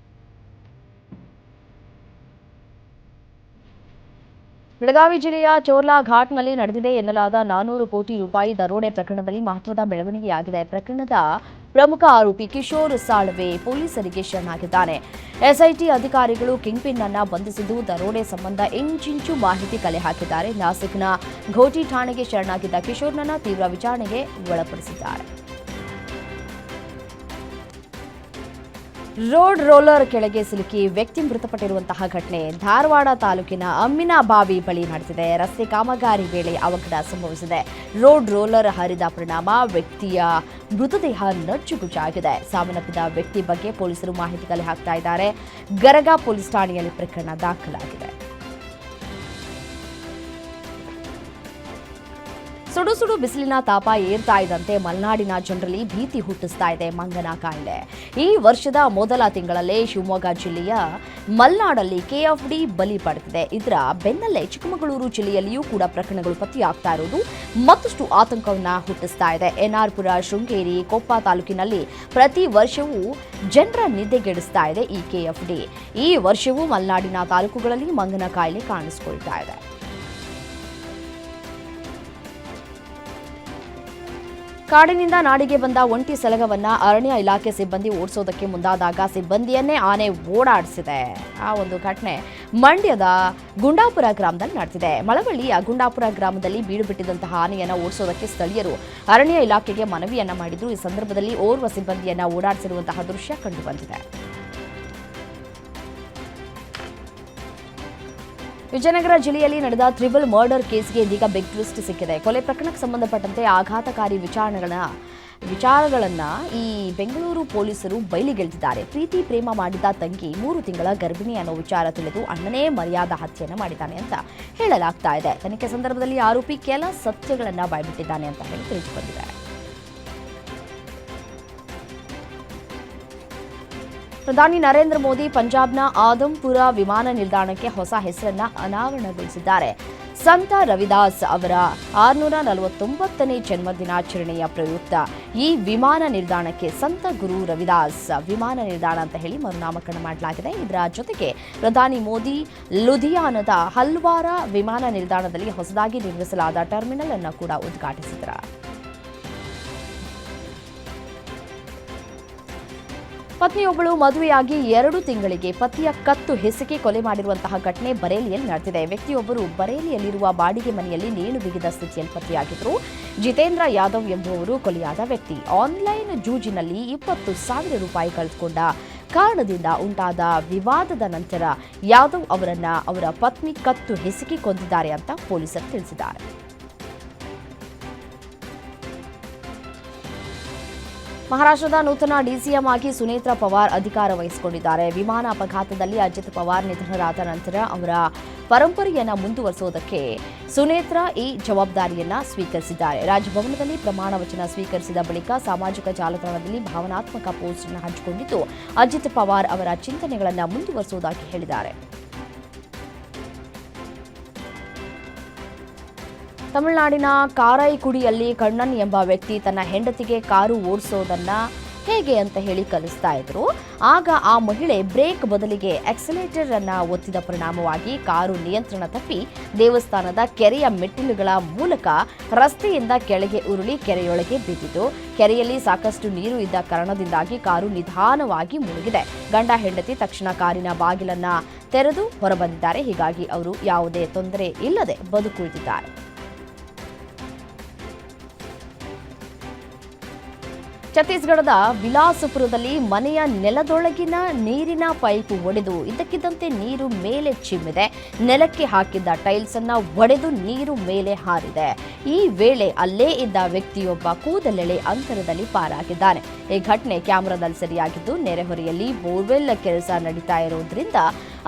ಬೆಳಗಾವಿ ಜಿಲ್ಲೆಯ ಚೋರ್ಲಾ ಘಾಟ್ನಲ್ಲಿ ನಡೆದಿದೆ ಎನ್ನಲಾದ ನಾನೂರು ಕೋಟಿ ರೂಪಾಯಿ ದರೋಡೆ ಪ್ರಕರಣದಲ್ಲಿ ಮಹತ್ವದ ಬೆಳವಣಿಗೆಯಾಗಿದೆ. ಪ್ರಕರಣದ ಪ್ರಮುಖ ಆರೋಪಿ ಕಿಶೋರ್ ಸಾಳ್ವೆ ಪೊಲೀಸರಿಗೆ ಶರಣಾಗಿದ್ದಾನೆ ಎಸ್ಐಟಿ ಅಧಿಕಾರಿಗಳು ಕಿಂಗ್ಪಿನ್ ಅನ್ನ ಬಂಧಿಸಿದ್ದು ದರೋಡೆ ಸಂಬಂಧ ಇಂಚಿಂಚು ಮಾಹಿತಿ ಕಲೆ ಹಾಕಿದ್ದಾರೆ. ನಾಸಿಕ್ನ ಘೋಟಿ ಠಾಣೆಗೆ ಶರಣಾಗಿದ್ದ ಕಿಶೋರ್ನನ್ನ ತೀವ್ರ ವಿಚಾರಣೆಗೆ ಒಳಪಡಿಸಿದ್ದಾರೆ. ರೋಡ್ ರೋಲರ್ ಕೆಳಗೆ ಸಿಲುಕಿ ವ್ಯಕ್ತಿ ಮೃತಪಟ್ಟಿರುವಂತಹ ಘಟನೆ ಧಾರವಾಡ ತಾಲೂಕಿನ ಅಮ್ಮಿನಬಾವಿ ಬಳಿ ನಡೆದಿದೆ. ರಸ್ತೆ ಕಾಮಗಾರಿ ವೇಳೆ ಅವಘಡ ಸಂಭವಿಸಿದೆ. ರೋಡ್ ರೋಲರ್ ಹರಿದ ಪರಿಣಾಮ ವ್ಯಕ್ತಿಯ ಮೃತದೇಹ ನಚ್ಚುಗುಚ್ಚಾಗಿದೆ. ಸಾವನ್ನಪ್ಪಿದ ವ್ಯಕ್ತಿ ಬಗ್ಗೆ ಪೊಲೀಸರು ಮಾಹಿತಿ ಕಲೆ ಹಾಕ್ತಾ ಇದ್ದಾರೆ. ಗರಗ ಪೊಲೀಸ್ ಠಾಣೆಯಲ್ಲಿ ಪ್ರಕರಣ ದಾಖಲಾಗಿದೆ. ಸುಡು ಸುಡು ಬಿಸಿಲಿನ ತಾಪ ಏರ್ತಾ ಇದ್ದಂತೆ ಮಲೆನಾಡಿನ ಜನರಲ್ಲಿ ಭೀತಿ ಹುಟ್ಟಿಸ್ತಾ ಇದೆ ಮಂಗನ ಕಾಯಿಲೆ. ಈ ವರ್ಷದ ಮೊದಲ ತಿಂಗಳಲ್ಲೇ ಶಿವಮೊಗ್ಗ ಜಿಲ್ಲೆಯ ಮಲೆನಾಡಲ್ಲಿ ಕೆಎಫ್ಡಿ ಬಲಿ ಪಡೆದಿದೆ. ಇದರ ಬೆನ್ನಲ್ಲೇ ಚಿಕ್ಕಮಗಳೂರು ಜಿಲ್ಲೆಯಲ್ಲಿಯೂ ಕೂಡ ಪ್ರಕರಣಗಳು ಪತ್ತೆಯಾಗ್ತಾ ಇರುವುದು ಮತ್ತಷ್ಟು ಆತಂಕವನ್ನು ಹುಟ್ಟಿಸ್ತಾ ಇದೆ. ಎನ್ಆರ್ಪುರ ಶೃಂಗೇರಿ ಕೊಪ್ಪ ತಾಲೂಕಿನಲ್ಲಿ ಪ್ರತಿ ವರ್ಷವೂ ಜನರ ನಿದ್ದೆಗೆಡಿಸ್ತಾ ಇದೆ ಈ ಕೆಎಫ್ಡಿ. ಈ ವರ್ಷವೂ ಮಲೆನಾಡಿನ ತಾಲೂಕುಗಳಲ್ಲಿ ಮಂಗನ ಕಾಯಿಲೆ ಕಾಣಿಸಿಕೊಳ್ತಾ ಇದೆ. ಕಾಡಿನಿಂದ ನಾಡಿಗೆ ಬಂದ ಒಂಟಿ ಸಲಗವನ್ನ ಅರಣ್ಯ ಇಲಾಖೆ ಸಿಬ್ಬಂದಿ ಓಡಿಸೋದಕ್ಕೆ ಮುಂದಾದಾಗ ಸಿಬ್ಬಂದಿಯನ್ನೇ ಆನೆ ಓಡಾಡಿಸಿದೆ. ಆ ಒಂದು ಘಟನೆ ಮಂಡ್ಯದ ಗುಂಡಾಪುರ ಗ್ರಾಮದಲ್ಲಿ ನಡೆದಿದೆ. ಮಳವಳ್ಳಿಯ ಗುಂಡಾಪುರ ಗ್ರಾಮದಲ್ಲಿ ಬೀಡು ಬಿಟ್ಟಿದ್ದಂತಹ ಆನೆಯನ್ನ ಓಡಿಸೋದಕ್ಕೆ ಸ್ಥಳೀಯರು ಅರಣ್ಯ ಇಲಾಖೆಗೆ ಮನವಿಯನ್ನ ಮಾಡಿದ್ರು. ಈ ಸಂದರ್ಭದಲ್ಲಿ ಓರ್ವ ಸಿಬ್ಬಂದಿಯನ್ನ ಓಡಾಡಿಸಿರುವಂತಹ ದೃಶ್ಯ ಕಂಡುಬಂದಿದೆ ವಿಜಯನಗರ ಜಿಲ್ಲೆಯಲ್ಲಿ ನಡೆದ ತ್ರಿಬಲ್ ಮರ್ಡರ್ ಕೇಸ್ಗೆ ಇದೀಗ ಬಿಗ್ ಟ್ವಿಸ್ಟ್ ಸಿಕ್ಕಿದೆ. ಕೊಲೆ ಪ್ರಕರಣಕ್ಕೆ ಸಂಬಂಧಪಟ್ಟಂತೆ ಆಘಾತಕಾರಿ ವಿಚಾರಣೆಗಳ ವಿಚಾರಗಳನ್ನ ಈ ಬೆಂಗಳೂರು ಪೊಲೀಸರು ಬಯಲಿಗೆಳೆದಿದ್ದಾರೆ ಪ್ರೀತಿ ಪ್ರೇಮ ಮಾಡಿದ ತಂಗಿ ಮೂರು ತಿಂಗಳ ಗರ್ಭಿಣಿ ಅನ್ನೋ ವಿಚಾರ ತಿಳಿದು ಅಣ್ಣನೇ ಮರ್ಯಾದ ಹತ್ಯೆಯನ್ನು ಮಾಡಿದ್ದಾನೆ ಅಂತ ಹೇಳಲಾಗ್ತಾ ಇದೆ. ತನಿಖೆ ಸಂದರ್ಭದಲ್ಲಿ ಆರೋಪಿ ಕೆಲ ಸತ್ಯಗಳನ್ನು ಬಾಯ್ಬಿಟ್ಟಿದ್ದಾನೆ ಅಂತ ಹೇಳಿ ತಿಳಿದು ಪ್ರಧಾನಿ ನರೇಂದ್ರ ಮೋದಿ ಪಂಜಾಬ್ನ ಆದಂಪುರ ವಿಮಾನ ನಿಲ್ದಾಣಕ್ಕೆ ಹೊಸ ಹೆಸರನ್ನ ಅನಾವರಣಗೊಳಿಸಿದ್ದಾರೆ. ಸಂತ ರವಿದಾಸ್ ಅವರ ಆರುನೂರ ನಲವತ್ತೊಂಬತ್ತನೇ ಜನ್ಮದಿನಾಚರಣೆಯ ಪ್ರಯುಕ್ತ ಈ ವಿಮಾನ ನಿಲ್ದಾಣಕ್ಕೆ ಸಂತ ಗುರು ರವಿದಾಸ್ ವಿಮಾನ ನಿಲ್ದಾಣ ಅಂತ ಹೇಳಿ ಮರುನಾಮಕರಣ ಮಾಡಲಾಗಿದೆ. ಇದರ ಜೊತೆಗೆ ಪ್ರಧಾನಿ ಮೋದಿ ಲುಧಿಯಾನದ ಹಲ್ವಾರ ವಿಮಾನ ನಿಲ್ದಾಣದಲ್ಲಿ ಹೊಸದಾಗಿ ನಿರ್ಮಿಸಲಾದ ಟರ್ಮಿನಲ್ ಅನ್ನು ಕೂಡ ಉದ್ಘಾಟಿಸಿದರು ಪತ್ನಿಯೊಬ್ಬಳು ಮದುವೆಯಾಗಿ ಎರಡು ತಿಂಗಳಿಗೆ ಪತಿಯ ಕತ್ತು ಹೆಸಕೆ ಕೊಲೆ ಮಾಡಿರುವಂತಹ ಘಟನೆ ಬರೇಲಿಯಲ್ಲಿ ನಡೆದಿದೆ. ವ್ಯಕ್ತಿಯೊಬ್ಬರು ಬರೇಲಿಯಲ್ಲಿರುವ ಬಾಡಿಗೆ ಮನೆಯಲ್ಲಿ ನೇಣು ಬಿಗಿದ ಸ್ಥಿತಿಯಲ್ಲಿ ಪತಿಯಾಗಿದ್ದರು ಜಿತೇಂದ್ರ ಯಾದವ್ ಎಂಬುವವರು ಕೊಲೆಯಾದ ವ್ಯಕ್ತಿ. ಆನ್ಲೈನ್ ಜೂಜಿನಲ್ಲಿ ಇಪ್ಪತ್ತು ಸಾವಿರ ರೂಪಾಯಿ ಕಳೆದುಕೊಂಡ ಕಾರಣದಿಂದ ಉಂಟಾದ ವಿವಾದದ ನಂತರ ಯಾದವ್ ಅವರನ್ನ ಅವರ ಪತ್ನಿ ಕತ್ತು ಹೆಸಕಿ ಕೊಂದಿದ್ದಾರೆ ಅಂತ ಪೊಲೀಸರು ತಿಳಿಸಿದ್ದಾರೆ. ಮಹಾರಾಷ್ಟ್ರದ ನೂತನ ಡಿಸಿಎಂ ಆಗಿ ಸುನೇತ್ರ ಪವಾರ್ ಅಧಿಕಾರ ವಹಿಸಿಕೊಂಡಿದ್ದಾರೆ. ವಿಮಾನ ಅಪಘಾತದಲ್ಲಿ ಅಜಿತ್ ಪವಾರ್ ನಿಧನರಾದ ನಂತರ ಅವರ ಪರಂಪರೆಯನ್ನು ಮುಂದುವರಿಸುವುದಕ್ಕೆ ಸುನೇತ್ರ ಈ ಜವಾಬ್ದಾರಿಯನ್ನ ಸ್ವೀಕರಿಸಿದ್ದಾರೆ. ರಾಜಭವನದಲ್ಲಿ ಪ್ರಮಾಣ ವಚನ ಸ್ವೀಕರಿಸಿದ ಬಳಿಕ ಸಾಮಾಜಿಕ ಜಾಲತಾಣದಲ್ಲಿ ಭಾವನಾತ್ಮಕ ಪೋಸ್ಟ್ ಹಂಚಿಕೊಂಡಿದ್ದು, ಅಜಿತ್ ಪವಾರ್ ಅವರ ಚಿಂತನೆಗಳನ್ನು ಮುಂದುವರಿಸುವುದಾಗಿ ಹೇಳಿದ್ದಾರೆ. ತಮಿಳುನಾಡಿನ ಕಾರೈಕುಡಿಯಲ್ಲಿ ಕಣ್ಣನ್ ಎಂಬ ವ್ಯಕ್ತಿ ತನ್ನ ಹೆಂಡತಿಗೆ ಕಾರು ಓಡಿಸೋದನ್ನ ಹೇಗೆ ಅಂತ ಹೇಳಿ ಕಲಿಸ್ತಾ ಇದ್ರು. ಆಗ ಆ ಮಹಿಳೆ ಬ್ರೇಕ್ ಬದಲಿಗೆ ಆಕ್ಸಿಲೇಟರ್ ಅನ್ನ ಒತ್ತಿದ ಪರಿಣಾಮವಾಗಿ ಕಾರು ನಿಯಂತ್ರಣ ತಪ್ಪಿ ದೇವಸ್ಥಾನದ ಕೆರೆಯ ಮೆಟ್ಟಿಲುಗಳ ಮೂಲಕ ರಸ್ತೆಯಿಂದ ಕೆಳಗೆ ಉರುಳಿ ಕೆರೆಯೊಳಗೆ ಬಿದ್ದಿತು. ಕೆರೆಯಲ್ಲಿ ಸಾಕಷ್ಟು ನೀರು ಇದ್ದ ಕಾರಣದಿಂದಾಗಿ ಕಾರು ನಿಧಾನವಾಗಿ ಮುಳುಗಿದೆ. ಗಂಡ ಹೆಂಡತಿ ತಕ್ಷಣ ಕಾರಿನ ಬಾಗಿಲನ್ನ ತೆರೆದು ಹೊರಬಂದಿದ್ದಾರೆ. ಹೀಗಾಗಿ ಅವರು ಯಾವುದೇ ತೊಂದರೆ ಇಲ್ಲದೆ ಬದುಕುಳಿದಿದ್ದಾರೆ. ಛತ್ತೀಸ್ಗಢದ ವಿಲಾಸಪುರದಲ್ಲಿ ಮನೆಯ ನೆಲದೊಳಗಿನ ನೀರಿನ ಪೈಪ್ ಒಡೆದು ಇದ್ದಕ್ಕಿದ್ದಂತೆ ನೀರು ಮೇಲೆ ಚಿಮ್ಮಿದೆ. ನೆಲಕ್ಕೆ ಹಾಕಿದ್ದ ಟೈಲ್ಸ್ ಅನ್ನ ಒಡೆದು ನೀರು ಮೇಲೆ ಹಾರಿದೆ. ಈ ವೇಳೆ ಅಲ್ಲೇ ಇದ್ದ ವ್ಯಕ್ತಿಯೊಬ್ಬ ಕೂದಲೆಳೆ ಅಂತರದಲ್ಲಿ ಪಾರಾಗಿದ್ದಾನೆ. ಈ ಘಟನೆ ಕ್ಯಾಮೆರಾದಲ್ಲಿ ಸರಿಯಾಗಿದ್ದು, ನೆರೆಹೊರೆಯಲ್ಲಿ ಬೋರ್ವೆಲ್ ಕೆಲಸ ನಡೀತಾ ಇರೋದ್ರಿಂದ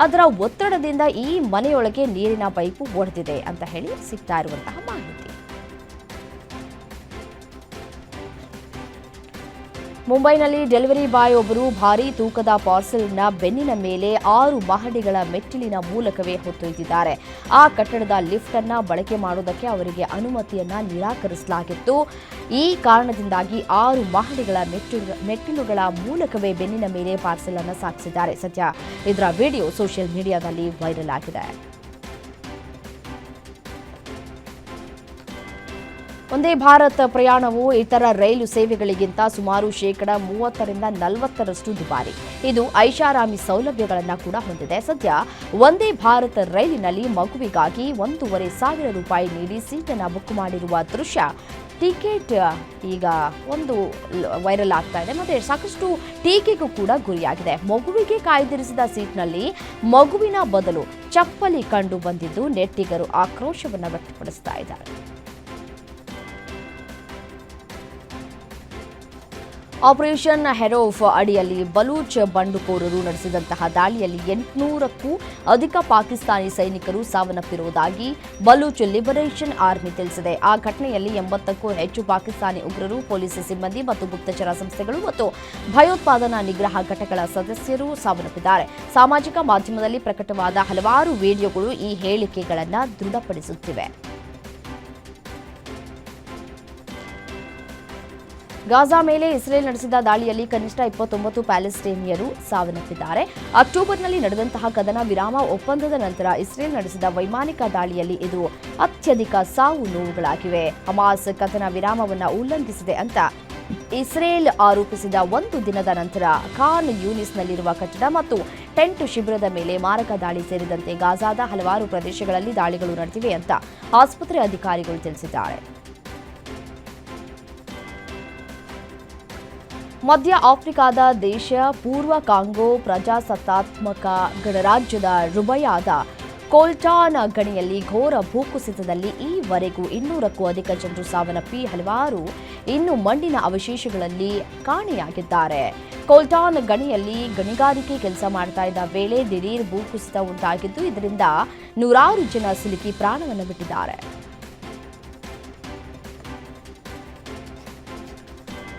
ಅದರ ಒತ್ತಡದಿಂದ ಈ ಮನೆಯೊಳಗೆ ನೀರಿನ ಪೈಪು ಒಡೆದಿದೆ ಅಂತ ಹೇಳಿ ಸಿಗ್ತಾ ಇರುವಂತಹ ಮಾಹಿತಿ. ಮುಂಬೈನಲ್ಲಿ ಡೆಲಿವರಿ ಬಾಯ್ ಒಬ್ಬರು ಭಾರೀ ತೂಕದ ಪಾರ್ಸೆಲ್ನ ಬೆನ್ನಿನ ಮೇಲೆ ಆರು ಮಹಡಿಗಳ ಮೆಟ್ಟಿಲಿನ ಮೂಲಕವೇ ಹೊತ್ತೊಯ್ದಿದ್ದಾರೆ. ಆ ಕಟ್ಟಡದ ಲಿಫ್ಟ್ ಅನ್ನ ಬಳಕೆ ಮಾಡುವುದಕ್ಕೆ ಅವರಿಗೆ ಅನುಮತಿಯನ್ನ ನಿರಾಕರಿಸಲಾಗಿತ್ತು. ಈ ಕಾರಣದಿಂದಾಗಿ ಆರು ಮಹಡಿಗಳ ಮೆಟ್ಟಿಲು, ಮೆಟ್ಟಿಲುಗಳ ಮೂಲಕವೇ ಬೆನ್ನಿನ ಮೇಲೆ ಪಾರ್ಸೆಲ್ ಅನ್ನು ಸಾಗಿಸಿದ್ದಾರೆ. ಸದ್ಯ ಇದರ ವಿಡಿಯೋ ಸೋಷಿಯಲ್ ಮೀಡಿಯಾದಲ್ಲಿ ವೈರಲ್ ಆಗಿದೆ. ಒಂದೇ ಭಾರತ್ ಪ್ರಯಾಣವು ಇತರ ರೈಲು ಸೇವೆಗಳಿಗಿಂತ ಸುಮಾರು ಶೇಕಡ ಮೂವತ್ತರಿಂದ ನಲವತ್ತರಷ್ಟು ದುಬಾರಿ. ಇದು ಐಷಾರಾಮಿ ಸೌಲಭ್ಯಗಳನ್ನು ಕೂಡ ಹೊಂದಿದೆ. ಸದ್ಯ ಒಂದೇ ಭಾರತ್ ರೈಲಿನಲ್ಲಿ ಮಗುವಿಗಾಗಿ ಒಂದೂವರೆ ಸಾವಿರ ರೂಪಾಯಿ ನೀಡಿ ಸೀಟನ್ನು ಬುಕ್ ಮಾಡಿರುವ ದೃಶ್ಯ ಟಿಕೆಟ್ ಈಗ ಒಂದು ವೈರಲ್ ಆಗ್ತಾ ಇದೆ. ಮತ್ತೆ ಸಾಕಷ್ಟು ಟೀಕೆಗೂ ಕೂಡ ಗುರಿಯಾಗಿದೆ. ಮಗುವಿಗೆ ಕಾಯ್ದಿರಿಸಿದ ಸೀಟ್ನಲ್ಲಿ ಮಗುವಿನ ಬದಲು ಚಪ್ಪಲಿ ಕಂಡು ಬಂದಿದ್ದು ನೆಟ್ಟಿಗರು ಆಕ್ರೋಶವನ್ನು ವ್ಯಕ್ತಪಡಿಸ್ತಾ ಇದ್ದಾರೆ. ಆಪರೇಷನ್ ಹೆರೋಫ್ ಅಡಿಯಲ್ಲಿ ಬಲೂಚ್ ಬಂಡುಕೋರರು ನಡೆಸಿದಂತಹ ದಾಳಿಯಲ್ಲಿ ಎಂಟುನೂರಕ್ಕೂ ಅಧಿಕ ಪಾಕಿಸ್ತಾನಿ ಸೈನಿಕರು ಸಾವನ್ನಪ್ಪಿರುವುದಾಗಿ ಬಲೂಚ್ ಲಿಬರೇಷನ್ ಆರ್ಮಿ ತಿಳಿಸಿದೆ. ಆ ಘಟನೆಯಲ್ಲಿ ಎಂಬತ್ತಕ್ಕೂ ಹೆಚ್ಚು ಪಾಕಿಸ್ತಾನಿ ಉಗ್ರರು, ಪೊಲೀಸ್ ಸಿಬ್ಬಂದಿ ಮತ್ತು ಗುಪ್ತಚರ ಸಂಸ್ಥೆಗಳು ಮತ್ತು ಭಯೋತ್ಪಾದನಾ ನಿಗ್ರಹ ಘಟಕಗಳ ಸದಸ್ಯರು ಸಾವನ್ನಪ್ಪಿದ್ದಾರೆ. ಸಾಮಾಜಿಕ ಮಾಧ್ಯಮದಲ್ಲಿ ಪ್ರಕಟವಾದ ಹಲವಾರು ವಿಡಿಯೋಗಳು ಈ ಹೇಳಿಕೆಗಳನ್ನು ದೃಢಪಡಿಸುತ್ತಿವೆ. ಗಾಜಾ ಮೇಲೆ ಇಸ್ರೇಲ್ ನಡೆಸಿದ ದಾಳಿಯಲ್ಲಿ ಕನಿಷ್ಠ ಇಪ್ಪತ್ತೊಂಬತ್ತು ಪ್ಯಾಲೆಸ್ಟೇನಿಯರು ಸಾವನ್ನಪ್ಪಿದ್ದಾರೆ. ಅಕ್ಟೋಬರ್ನಲ್ಲಿ ನಡೆದಂತಹ ಕದನ ವಿರಾಮ ಒಪ್ಪಂದದ ನಂತರ ಇಸ್ರೇಲ್ ನಡೆಸಿದ ವೈಮಾನಿಕ ದಾಳಿಯಲ್ಲಿ ಇದು ಅತ್ಯಧಿಕ ಸಾವು ನೋವುಗಳಾಗಿವೆ. ಹಮಾಸ್ ಕದನ ವಿರಾಮವನ್ನು ಉಲ್ಲಂಘಿಸಿದೆ ಅಂತ ಇಸ್ರೇಲ್ ಆರೋಪಿಸಿದ ಒಂದು ದಿನದ ನಂತರ ಖಾನ್ ಯೂನಿಸ್ನಲ್ಲಿರುವ ಕಟ್ಟಡ ಮತ್ತು ಟೆಂಟ್ ಶಿಬಿರದ ಮೇಲೆ ಮಾರಕ ದಾಳಿ ಸೇರಿದಂತೆ ಗಾಜಾದ ಹಲವಾರು ಪ್ರದೇಶಗಳಲ್ಲಿ ದಾಳಿಗಳು ನಡೆದಿವೆ ಅಂತ ಆಸ್ಪತ್ರೆ ಅಧಿಕಾರಿಗಳು ತಿಳಿಸಿದ್ದಾರೆ. ಮಧ್ಯ ಆಫ್ರಿಕಾದ ದೇಶ ಪೂರ್ವ ಕಾಂಗೋ ಪ್ರಜಾಸತ್ತಾತ್ಮಕ ಗಣರಾಜ್ಯದ ರುಬಯಾದ ಕೋಲ್ಟಾನ್ ಗಣಿಯಲ್ಲಿ ಘೋರ ಭೂಕುಸಿತದಲ್ಲಿ ಈವರೆಗೂ ಇನ್ನೂರಕ್ಕೂ ಅಧಿಕ ಜನರು ಸಾವನ್ನಪ್ಪಿ ಹಲವಾರು ಇನ್ನು ಮಣ್ಣಿನ ಅವಶೇಷಗಳಲ್ಲಿ ಕಾಣೆಯಾಗಿದ್ದಾರೆ. ಕೋಲ್ಟಾನ್ ಗಣಿಯಲ್ಲಿ ಗಣಿಗಾರಿಕೆ ಕೆಲಸ ಮಾಡ್ತಾ ಇದ್ದ ವೇಳೆ ದಿಢೀರ್ ಭೂಕುಸಿತ ಉಂಟಾಗಿದ್ದು, ಇದರಿಂದ ನೂರಾರು ಜನ ಸಿಲುಕಿ ಪ್ರಾಣವನ್ನು ಬಿಟ್ಟಿದ್ದಾರೆ.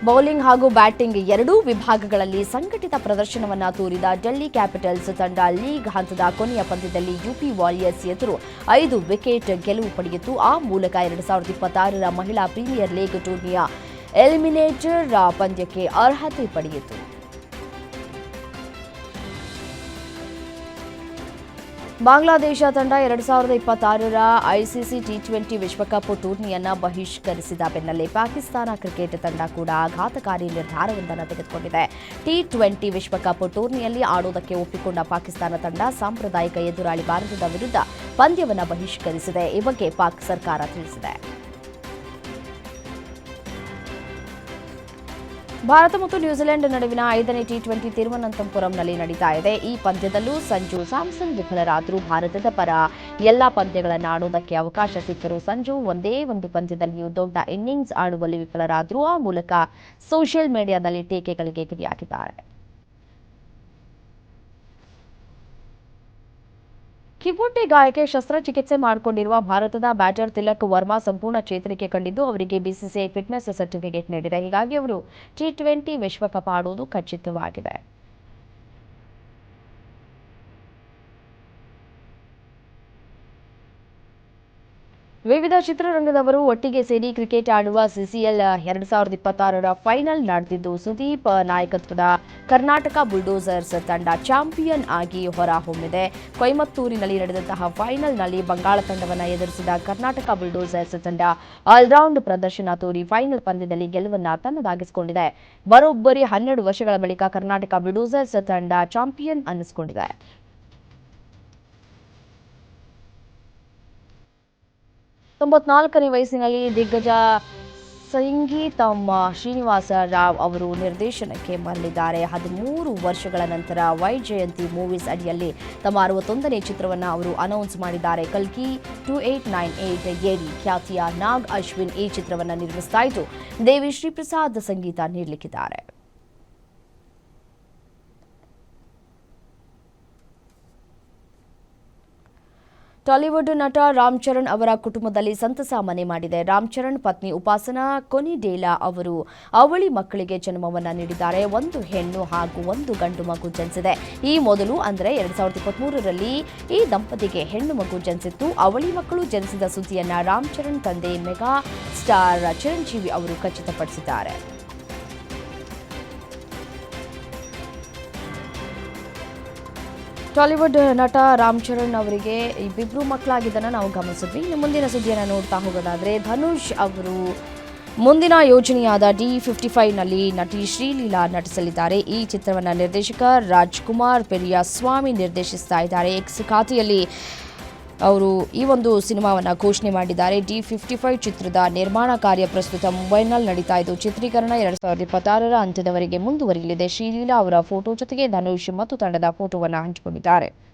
ಬೌಲಿಂಗ್ ಹಾಗೂ ಬ್ಯಾಟಿಂಗ್ ಎರಡೂ ವಿಭಾಗಗಳಲ್ಲಿ ಸಂಘಟಿತ ಪ್ರದರ್ಶನವನ್ನ ತೋರಿದ ಡೆಲ್ಲಿ ಕ್ಯಾಪಿಟಲ್ಸ್ ತಂಡ ಲೀಗ್ ಹಂತದ ಕೊನೆಯ ಪಂದ್ಯದಲ್ಲಿ ಯುಪಿ ವಾರಿಯರ್ಸ್ ಎದುರು ಐದು ವಿಕೆಟ್ ಗೆಲುವು ಪಡೆಯಿತು. ಆ ಮೂಲಕ ಎರಡು ಸಾವಿರದ ಇಪ್ಪತ್ತಾರರ ಮಹಿಳಾ ಪ್ರೀಮಿಯರ್ ಲೀಗ್ ಟೂರ್ನಿಯ ಎಲಿಮಿನೇಟರ್ ಪಂದ್ಯಕ್ಕೆ ಅರ್ಹತೆ ಪಡೆಯಿತು. ಬಾಂಗ್ಲಾದೇಶ ತಂಡ ಎರಡು ಸಾವಿರದ ಇಪ್ಪತ್ತಾರರ ಐಸಿಸಿ ಟಿ ಟ್ವೆಂಟಿ ವಿಶ್ವಕಪ್ ಟೂರ್ನಿಯನ್ನ ಬಹಿಷ್ಕರಿಸಿದ ಬೆನ್ನಲ್ಲೇ ಪಾಕಿಸ್ತಾನ ಕ್ರಿಕೆಟ್ ತಂಡ ಕೂಡ ಆಘಾತಕಾರಿ ನಿರ್ಧಾರವೊಂದನ್ನು ತೆಗೆದುಕೊಂಡಿದೆ. ಟಿ ಟ್ವೆಂಟಿ ವಿಶ್ವಕಪ್ ಟೂರ್ನಿಯಲ್ಲಿ ಆಡುವುದಕ್ಕೆ ಒಪ್ಪಿಕೊಂಡ ಪಾಕಿಸ್ತಾನ ತಂಡ ಸಾಂಪ್ರದಾಯಿಕ ಎದುರಾಳಿ ಭಾರತದ ವಿರುದ್ಧ ಪಂದ್ಯವನ್ನು ಬಹಿಷ್ಕರಿಸಿದೆ. ಈ ಬಗ್ಗೆ ಪಾಕ್ ಸರ್ಕಾರ ತಿಳಿಸಿದೆ. ಭಾರತ ಮತ್ತು ನ್ಯೂಜಿಲೆಂಡ್ ನಡುವಿನ ಐದನೇ ಟಿ ಟ್ವೆಂಟಿ ತಿರುವನಂತಪುರಂನಲ್ಲಿ ನಡೀತಾ ಇದೆ. ಈ ಪಂದ್ಯದಲ್ಲೂ ಸಂಜು ಸ್ಯಾಮ್ಸನ್, ವಿಫಲರಾದರೂ ಭಾರತದ ಪರ. ಎಲ್ಲ ಪಂದ್ಯಗಳನ್ನು ಆಡುವುದಕ್ಕೆ ಅವಕಾಶ ಸಿಕ್ಕರು ಸಂಜು. ಒಂದೇ ಒಂದು ಪಂದ್ಯದಲ್ಲಿಯೂ ದೊಡ್ಡ ಇನ್ನಿಂಗ್ಸ್ ಆಡುವಲ್ಲಿ ವಿಫಲರಾದರೂ ಆ ಮೂಲಕ ಸೋಷಿಯಲ್ ಮೀಡಿಯಾದಲ್ಲಿ ಟೀಕೆಗಳಿಗೆ ಗುರಿಯಾಗಿದ್ದಾರೆ. ಕಿವುಟಿ ಗಾಯಕ್ಕೆ ಶಸ್ತ್ರಚಿಕಿತ್ಸೆ ಮಾಡಿಕೊಂಡಿರುವ ಭಾರತದ ಬ್ಯಾಟರ್ ತಿಲಕ್ ವರ್ಮಾ ಸಂಪೂರ್ಣ ಚೇತರಿಕೆ ಕಂಡಿದ್ದು, ಅವರಿಗೆ ಬಿಸಿಸಿಐ ಫಿಟ್ನೆಸ್ ಸರ್ಟಿಫಿಕೇಟ್ ನೀಡಿದೆ. ಹೀಗಾಗಿ ಅವರು ಟಿ ಟ್ವೆಂಟಿ ವಿಶ್ವಕಪ್ ಆಡುವುದು ಖಚಿತವಾಗಿದೆ. ವಿವಿಧ ಚಿತ್ರರಂಗದವರು ಒಟ್ಟಿಗೆ ಸೇರಿ ಕ್ರಿಕೆಟ್ ಆಡುವ ಸಿಸಿಎಲ್ ಎರಡ್ ಸಾವಿರದ ಇಪ್ಪತ್ತಾರರ ಫೈನಲ್ ನಡೆದಿದ್ದು ಸುದೀಪ್ ನಾಯಕತ್ವದ ಕರ್ನಾಟಕ ಬುಲ್ಡೋಸರ್ಸ್ ತಂಡ ಚಾಂಪಿಯನ್ ಆಗಿ ಹೊರಹೊಮ್ಮಿದೆ. ಕೊಯಮತ್ತೂರಿನಲ್ಲಿ ನಡೆದಂತಹ ಫೈನಲ್ನಲ್ಲಿ ಬಂಗಾಳ ತಂಡವನ್ನು ಎದುರಿಸಿದ ಕರ್ನಾಟಕ ಬುಲ್ಡೋಸರ್ಸ್ ತಂಡ ಆಲ್ರೌಂಡ್ ಪ್ರದರ್ಶನ ತೋರಿ ಫೈನಲ್ ಪಂದ್ಯದಲ್ಲಿ ಗೆಲುವನ್ನು ತನ್ನದಾಗಿಸಿಕೊಂಡಿದೆ. ಬರೋಬ್ಬರಿ ಹನ್ನೆರಡು ವರ್ಷಗಳ ಬಳಿಕ ಕರ್ನಾಟಕ ಬುಲ್ಡೋಸರ್ಸ್ ತಂಡ ಚಾಂಪಿಯನ್ ಅನ್ನಿಸಿಕೊಂಡಿದೆ. ತೊಂಬತ್ನಾಲ್ಕನೇ ವಯಸ್ಸಿನಲ್ಲಿ ದಿಗ್ಗಜ ಸಂಗೀತಮ್ಮ ಶ್ರೀನಿವಾಸ ರಾವ್ ಅವರು ನಿರ್ದೇಶನಕ್ಕೆ ಮರಳಿದ್ದಾರೆ. ಹದಿಮೂರು ವರ್ಷಗಳ ನಂತರ ವೈ ಜಯಂತಿ ಮೂವೀಸ್ ಅಡಿಯಲ್ಲಿ ತಮ್ಮ ಅರವತ್ತೊಂದನೇ ಚಿತ್ರವನ್ನು ಅವರು ಅನೌನ್ಸ್ ಮಾಡಿದ್ದಾರೆ. ಕಲ್ಕಿ ಟು ಏಟ್ ನೈನ್ ಏಟ್ ಏಡಿ ಖ್ಯಾತಿಯ ನಾಗ್ ಅಶ್ವಿನ್ ಈ ಚಿತ್ರವನ್ನು ನಿರ್ಮಿಸ್ತಾ ಇದ್ದು, ದೇವಿ ಶ್ರೀಪ್ರಸಾದ್ ಸಂಗೀತ ನೀಡಲಿಕ್ಕಿದ್ದಾರೆ. ಟಾಲಿವುಡ್ ನಟ ರಾಮ್ ಚರಣ್ ಅವರ ಕುಟುಂಬದಲ್ಲಿ ಸಂತಸ ಮನೆ ಮಾಡಿದೆ. ರಾಮ್ ಚರಣ್ ಪತ್ನಿ ಉಪಾಸನಾ ಕೊನಿಡೇಲಾ ಅವರು ಅವಳಿ ಮಕ್ಕಳಿಗೆ ಜನ್ಮವನ್ನು ನೀಡಿದ್ದಾರೆ. ಒಂದು ಹೆಣ್ಣು ಹಾಗೂ ಒಂದು ಗಂಡು ಮಗು ಜನಿಸಿದೆ. ಈ ಮೊದಲು ಅಂದರೆ ಎರಡ್ ಸಾವಿರದ ಇಪ್ಪತ್ಮೂರರಲ್ಲಿ ಈ ದಂಪತಿಗೆ ಹೆಣ್ಣು ಮಗು ಜನಿಸಿತ್ತು. ಅವಳಿ ಮಕ್ಕಳು ಜನಿಸಿದ ಸುದ್ದಿಯನ್ನ ರಾಮ್ ಚರಣ್ ತಂದೆ ಮೆಗಾ ಸ್ಟಾರ್ ಚಿರಂಜೀವಿ ಅವರು ಖಚಿತಪಡಿಸಿದ್ದಾರೆ. ಟಾಲಿವುಡ್ ನಟ ರಾಮ್ ಚರಣ್ ಅವರಿಗೆ ಇಬ್ಬಿಬ್ರು ಮಕ್ಕಳಾಗಿದ್ದನ್ನು ನಾವು ಗಮನಿಸಿದ್ವಿ. ಇನ್ನು ಮುಂದಿನ ಸುದ್ದಿಯನ್ನು ನೋಡ್ತಾ ಹೋಗೋದಾದರೆ ಧನುಷ್ ಅವರು ಮುಂದಿನ ಯೋಜನೆಯಾದ ಡಿ ಫಿಫ್ಟಿ ಫೈವ್ನಲ್ಲಿ ನಟಿ ಶ್ರೀಲೀಲಾ ನಟಿಸಲಿದ್ದಾರೆ. ಈ ಚಿತ್ರವನ್ನು ನಿರ್ದೇಶಕ ರಾಜ್ಕುಮಾರ್ ಪೆರಿಯಾಸ್ವಾಮಿ ನಿರ್ದೇಶಿಸ್ತಾ ಇದ್ದಾರೆ. ಎಕ್ಸ್ ಖಾತೆಯಲ್ಲಿ ಅವರು ಈ ಒಂದು ಸಿನಿಮಾವನ್ನು ಘೋಷಣೆ ಮಾಡಿದ್ದಾರೆ. ಡಿ ಫಿಫ್ಟಿ ಫೈವ್ ಚಿತ್ರದ ನಿರ್ಮಾಣ ಕಾರ್ಯ ಪ್ರಸ್ತುತ ಮುಂಬೈನಲ್ಲಿ ನಡೀತಾ ಇದ್ದು, ಚಿತ್ರೀಕರಣ ಎರಡು ಸಾವಿರದ ಇಪ್ಪತ್ತಾರರ ಅಂತ್ಯದವರೆಗೆ ಮುಂದುವರಿಯಲಿದೆ. ಶ್ರೀಲೀಲಾ ಅವರ ಫೋಟೋ ಜೊತೆಗೆ ಧನುಷ್ ಮತ್ತು ತಂಡದ ಫೋಟೋವನ್ನು ಹಂಚಿಕೊಂಡಿದ್ದಾರೆ.